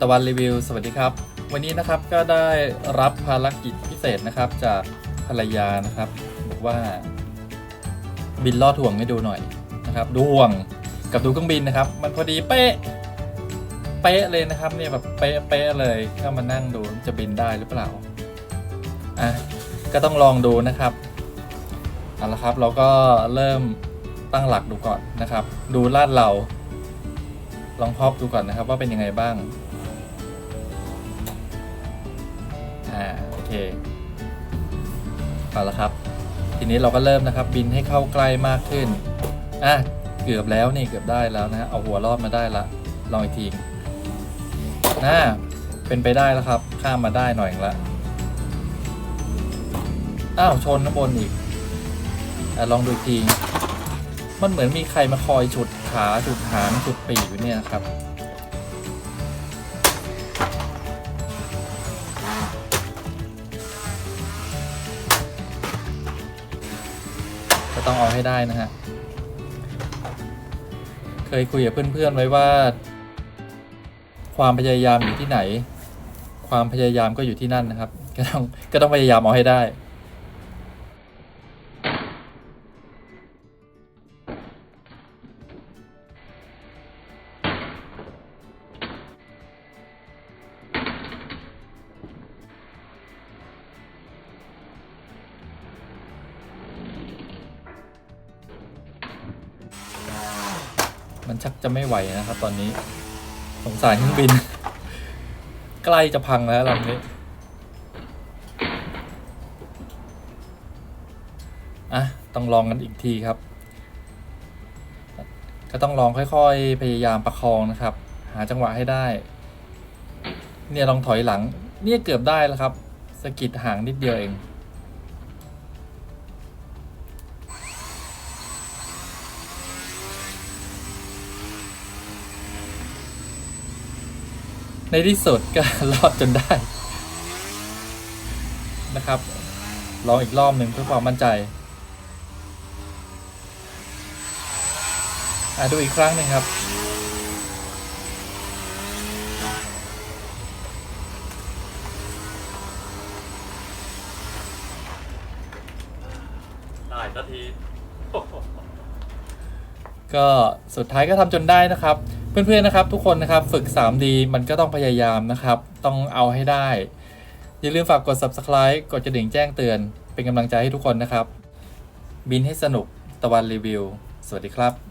ตะวันรีวิว สวัสดีครับ วันนี้นะครับก็ได้รับภารกิจพิเศษนะครับจากภรรยานะครับบอกว่า บินลอดห่วงให้ดูหน่อยนะครับดูห่วงกับดูเครื่องบินนะครับ มันพอดีเป๊ะเป๊ะเลยนะครับเนี่ยแบบเป๊ะเป๊ะเลยก็มานั่งดูจะบินได้หรือเปล่าอะก็ต้องลองดูนะครับเอาละครับเราก็เริ่มตั้งหลักดูก่อนนะครับ ดูลาดเราลองพอบดูก่อนนะครับ ว่าเป็นยังไงบ้าง อ่าโอเคเอาละครับ ทีนี้เราก็เริ่มนะครับ บินให้เข้าใกล้มากขึ้นอะเกือบแล้วนี่เกือบได้แล้วนะฮะเอาหัวรอดมาได้ละลองอีกทีน่าเป็นไปได้แล้วครับ ข้ามมาได้หน่อยละอ้าวชนข้างบนอีกอลองดูอีกทีมันเหมือนมีใครมาคอยฉุดขาฉุดหางฉุดปีกอยู่เนี่ยครับ ก็ต้องเอาให้ได้นะฮะ เคยคุยกับเพื่อนๆไว้ว่า ความพยายามอยู่ที่ไหน ความพยายามก็อยู่ที่นั่นนะครับ ก็ต้องก็ต้องพยายามเอาให้ได้ มันชักจะไม่ไหวนะครับ ตอนนี้สงสารเครื่องบิน ใกล้จะพังแล้วลำนี้อะต้องลองกันอีกทีครับ ก็ต้องลองค่อยๆ พยายามประคองนะครับ หาจังหวะให้ได้ เนี่ยลองถอยหลัง เนี่ยเกือบได้แล้วครับสกิดห่างนิดเดียวเอง ในที่สุดก็รอดจนได้นะครับลองอีกรอบหนึ่งเพื่อความมั่นใจอะดูอีกครั้งหนึ่งครับ ได้สักที ก็สุดท้ายก็ทำจนได้นะครับ เพื่อนๆนะครับ ทุกคนนะครับฝึก 3D มันก็ต้องพยายามนะครับ ต้องเอาให้ได้ อย่าลืมฝากกด subscribe กดกระดิ่งแจ้งเตือน เป็นกำลังใจให้ทุกคนนะครับ บินให้สนุกตะวันรีวิว สวัสดีครับ